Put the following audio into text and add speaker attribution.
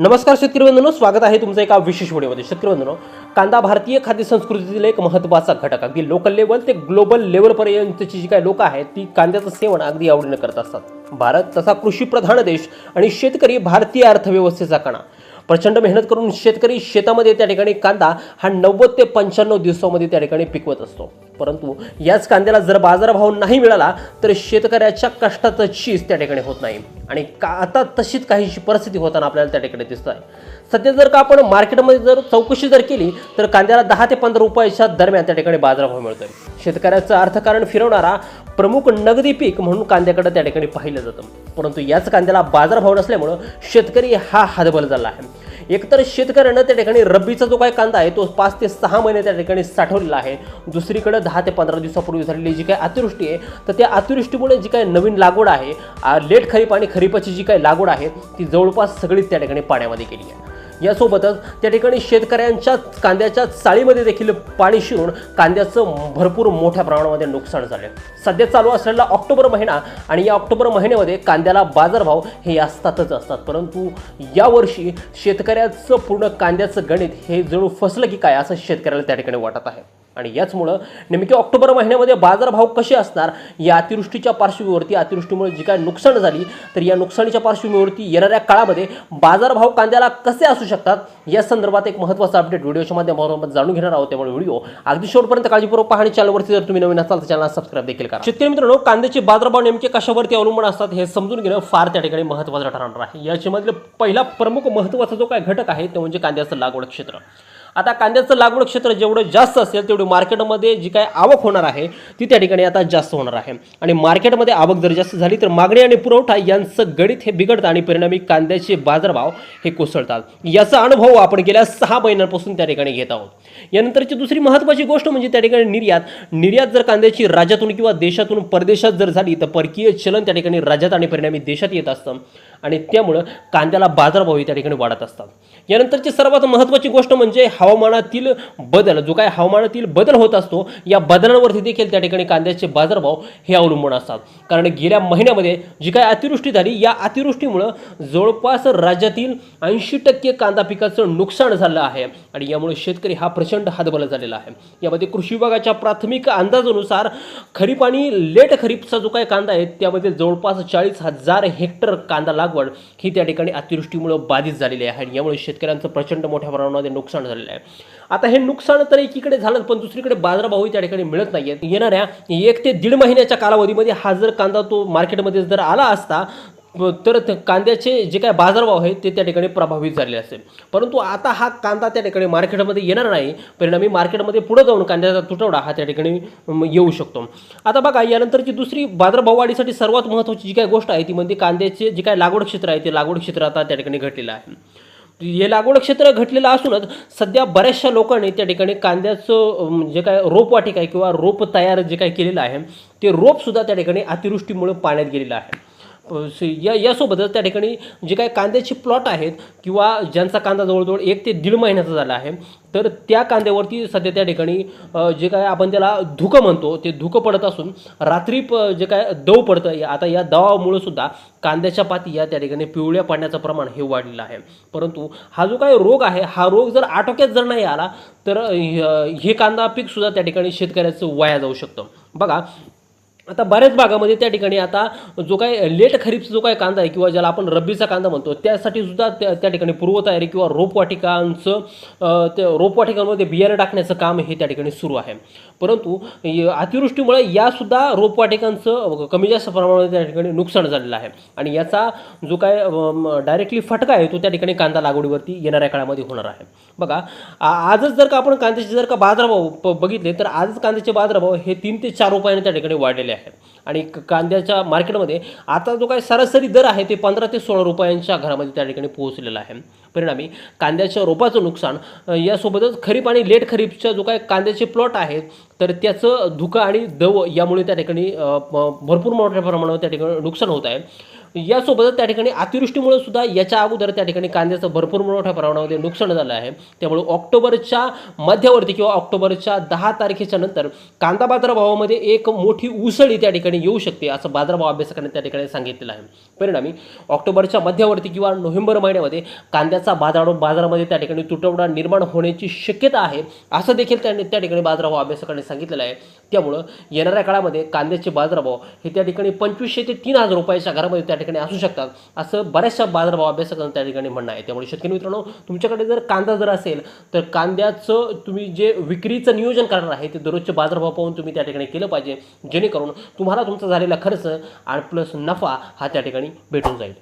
Speaker 1: नमस्कार शेतकरी बंधूंनो स्वागत आहे तुमचं एका विशेष व्हिडिओमध्ये. शेतकरी बंधूंनो कांदा भारतीय खाद्य संस्कृतीतील एक महत्त्वाचा घटक. अगदी लोकल लेवल ते ग्लोबल लेवलपर्यंतची जी काही लोकं आहेत ती कांद्याचं सेवन अगदी आवडीनं करत असतात. भारत तसा कृषीप्रधान देश आणि शेतकरी भारतीय अर्थव्यवस्थेचा कणा. प्रचंड मेहनत करून शेतकरी शेतामध्ये त्या ठिकाणी कांदा हा नव्वद ते पंच्याण्णव दिवसामध्ये त्या ठिकाणी पिकवत असतो. परंतु याच कांद्याला जर बाजारभाव नाही मिळाला तर शेतकऱ्याच्या कष्टाचं चीज त्या ठिकाणी होत नाही. आणि का आता तशीच काहीशी परिस्थिती होताना आपल्याला त्या ठिकाणी दिसत आहे सध्या जर का आपण मार्केटमध्ये जर चौकशी जर केली तर कांद्याला दहा ते पंधरा रुपयाच्या दरम्यान त्या ठिकाणी बाजारभाव मिळतोय. शेतकऱ्याचं अर्थकारण फिरवणारा प्रमुख नगदी पीक म्हणून कांद्याकडे त्या ठिकाणी पाहिलं जातं. परंतु याच कांद्याला बाजारभाव नसल्यामुळं शेतकरी हा हातबल झाला आहे. एकतर शेतकऱ्यानं त्या ठिकाणी रब्बीचा जो काही कांदा आहे तो पाच ते सहा महिने त्या ठिकाणी साठवलेला आहे. दुसरीकडे दहा ते पंधरा दिवसापूर्वी झालेली जी काही अतिवृष्टी आहे तर त्या अतिवृष्टीमुळे जी काही नवीन लागवड आहे लेट खरीप आणि खरीपाची जी काही लागवड आहे ती जवळपास सगळीच त्या ठिकाणी पाण्यामध्ये गेली आहे. यासोबतच त्या ठिकाणी शेतकऱ्यांच्या कांद्याच्या चाळीमध्ये देखील पाणी शिरून कांद्याचं भरपूर मोठ्या प्रमाणामध्ये नुकसान झाले सध्या चालू असलेला ऑक्टोबर महिना आणि या ऑक्टोबर महिन्यामध्ये कांद्याला बाजारभाव हे असतातच असतात. परंतु यावर्षी शेतकऱ्याचं पूर्ण कांद्याचं गणित हे जणू फसलं की काय असं शेतकऱ्याला त्या ठिकाणी वाटत आहे. आणि याचमुळं नेमके ऑक्टोबर महिन्यामध्ये बाजारभाव कसे असणार या अतिवृष्टीच्या पार्श्वभूमीवरती अतिवृष्टीमुळे जी काय नुकसान झाली तर या नुकसानीच्या पार्श्वभूमीवरती येणाऱ्या काळामध्ये बाजारभाव कांद्याला कसे असू शकतात या संदर्भात एक महत्त्वाचा अपडेट व्हिडिओच्या माध्यमातून जाणून घेणार आहोत त्यामुळे व्हिडिओ अगदी शेवटपर्यंत काळजीपूर्वक पहा आणि चॅनलवरती जर तुम्ही नवीन असाल तर चॅनल सबस्क्राईब देखील करा. शेतकरी मित्रांनो कांद्याचे बाजारभाव नेमके कशावरती अवलंबून असतात हे समजून घेणं फार त्या ठिकाणी महत्त्वाचं ठरणार आहे. याच्यामधलं पहिला प्रमुख महत्त्वाचा जो काय घटक आहे तो म्हणजे कांद्याचं लागवड क्षेत्र. आता कांद्याचं लागवड क्षेत्र जेवढं जास्त असेल तेवढी मार्केटमध्ये जी काय आवक होणार आहे ती त्या ठिकाणी आता जास्त होणार आहे. आणि मार्केटमध्ये आवक जर जास्त झाली तर मागणी आणि पुरवठा यांचं गणित हे बिघडतं आणि परिणामी कांद्याचे बाजारभाव हे कोसळतात. याचा अनुभव आपण गेल्या सहा महिन्यांपासून त्या ठिकाणी घेत आहोत. यानंतरची दुसरी महत्त्वाची गोष्ट म्हणजे त्या ठिकाणी निर्यात. निर्यात जर कांद्याची राज्यातून किंवा देशातून परदेशात जर झाली तर परकीय चलन त्या ठिकाणी राज्यात आणि परिणामी देशात येत असतं. आणि त्यामुळं कांद्याला बाजारभावही त्या ठिकाणी वाढत असतात. यानंतरची सर्वात महत्त्वाची गोष्ट म्हणजे हवामानातील बदल जो काय हवामानातील बदल होत असतो या बदलांवरती देखील त्या ठिकाणी कांद्याचे बाजारभाव हे अवलंबून असतात. कारण गेल्या महिन्यामध्ये जी काय अतिवृष्टी झाली या अतिवृष्टीमुळं जवळपास राज्यातील ऐंशी टक्के कांदा पिकाचं नुकसान झालं आहे आणि यामुळे शेतकरी हा प्रचंड हातबल झालेला आहे. यामध्ये कृषी विभागाच्या प्राथमिक अंदाजानुसार खरीप आणि लेट खरीपचा जो काय कांदा आहे त्यामध्ये जवळपास चाळीस हजार हेक्टर कांदा लागवड ही त्या ठिकाणी अतिवृष्टीमुळे बाधित झालेली आहे आणि यामुळे शेतकऱ्यांचं प्रचंड मोठ्या प्रमाणामध्ये नुकसान झालेलं आहे. आता हे नुकसान तर एकीकडे झालं पण दुसरीकडे बाजारभावही त्या ठिकाणी मिळत नाहीयेत. येणाऱ्या एक ते दीड महिन्याच्या कालावधीमध्ये हा जर कांदा तो मार्केटमध्ये जर आला असता तर ते कांद्याचे जे काय बाजारभाव आहेत ते त्या ठिकाणी प्रभावित झालेले असेल. परंतु आता हा कांदा त्या ठिकाणी मार्केटमध्ये येणार नाही. परिणामी मार्केटमध्ये पुढे जाऊन कांद्याचा तुटवडा हा त्या ठिकाणी येऊ शकतो. आता बघा यानंतरची दुसरी बाजारभाव वाढीसाठी सर्वात महत्त्वाची जी काय गोष्ट आहे ती म्हणजे कांद्याचे जे काय लागवड क्षेत्र आहे ते लागवड क्षेत्र आता त्या ठिकाणी घटलेलं आहे. हे लागवड क्षेत्र घटलेलं असूनच सध्या बऱ्याचशा लोकांनी त्या ठिकाणी कांद्याचं जे काय रोपवाटिका आहे किंवा रोप तयार जे काय केलेलं आहे ते रोपसुद्धा त्या ठिकाणी अतिवृष्टीमुळे पाण्यात गेलेलं आहे. या यासोबतच त्या ठिकाणी जे काही कांद्याचे प्लॉट आहेत किंवा ज्यांचा कांदा जवळजवळ एक ते दीड महिन्याचा झाला आहे तर त्या कांद्यावरती सध्या त्या ठिकाणी जे काय आपण त्याला धुकं म्हणतो ते धुकं पडत असून रात्री प जे काय दव पडतं या- आता या दवामुळं सुद्धा कांद्याच्या पाती या त्या ठिकाणी पिवळ्या पाण्याचं प्रमाण हे वाढलेलं आहे. परंतु हा जो काय रोग आहे हा रोग जर आटोक्यात जर नाही आला तर हे कांदा पीकसुद्धा त्या ठिकाणी शेतकऱ्याचं वाया जाऊ शकतं. बघा आता बऱ्याच भागामध्ये त्या ठिकाणी आता जो काय लेट खरीपचा जो काय कांदा आहे किंवा ज्याला आपण रब्बीचा कांदा म्हणतो त्यासाठी सुद्धा त्या त्या ठिकाणी पूर्वतयारी किंवा रोपवाटिकांचं त्या ते रोपवाटिकांमध्ये बियाणं टाकण्याचं काम हे त्या ठिकाणी सुरू आहे. परंतु अतिवृष्टीमुळे यासुद्धा रोपवाटिकांचं कमी जास्त प्रमाणामध्ये त्या ठिकाणी नुकसान झालेलं आहे. आणि याचा जो काय डायरेक्टली फटका आहे तो त्या ठिकाणी कांदा लागवडीवरती येणाऱ्या काळामध्ये होणार आहे. बघा आजच जर का आपण कांद्याचे जर का बाजारभाव बघितले तर आजच कांद्याचे बाजारभाव हे तीन ते चार रुपयाने त्या ठिकाणी वाढलेले आहेत. आणि क- कांद्याच्या मार्केटमध्ये आता जो काय सरासरी दर आहे ते पंधरा ते सोळा रुपयांच्या घरामध्ये त्या ठिकाणी पोहोचलेला आहे. परिणामी कांद्याच्या रोपाचं नुकसान यासोबतच खरीप आणि लेट खरीपच्या जो काय कांद्याचे प्लॉट आहेत तर त्याचं धुकं आणि दव यामुळे त्या ठिकाणी भरपूर मोठ्या प्रमाणावर त्या ठिकाणी नुकसान होत आहे. यासोबतच त्या ठिकाणी अतिवृष्टीमुळे सुद्धा याच्या अगोदर त्या ठिकाणी कांद्याचं भरपूर मोठ्या प्रमाणामध्ये नुकसान झालं आहे. त्यामुळे ऑक्टोबरच्या मध्यावरती किंवा ऑक्टोबरच्या दहा तारखेच्या नंतर कांदा बाजारभावामध्ये एक मोठी उसळी त्या ठिकाणी येऊ शकते असं बाजारभाव अभ्यासकांनी त्या ठिकाणी सांगितलेलं आहे. परिणामी ऑक्टोबरच्या मध्यावरती किंवा नोव्हेंबर महिन्यामध्ये कांद्याचा बाजार बाजारामध्ये त्या ठिकाणी तुटवडा निर्माण होण्याची शक्यता आहे असं देखील त्यांनी त्या ठिकाणी बाजारभाव अभ्यासकांनी सांगितलेलं आहे. त्यामुळं येणाऱ्या काळामध्ये कांद्याचे बाजारभाव हे त्या ठिकाणी पंचवीसशे ते तीन हजार रुपयाच्या घरामध्ये त्या ठिकाणी असू शकतात. असं बऱ्याचशा बाजारभाव अभ्यासकांचं त्या ठिकाणी म्हणणं आहे. त्यामुळे शेतकरी मित्रांनो तुमच्याकडे जर कांदा जर असेल तर कांद्याचं तुम्ही जे विक्रीचं नियोजन करणार आहे ते दररोजचे बाजारभाव पाहून तुम्ही त्या ठिकाणी केलं पाहिजे. जेणेकरून तुम्हाला तुमचा झालेला खर्च आणि प्लस नफा हा त्या ठिकाणी भेटून जाईल.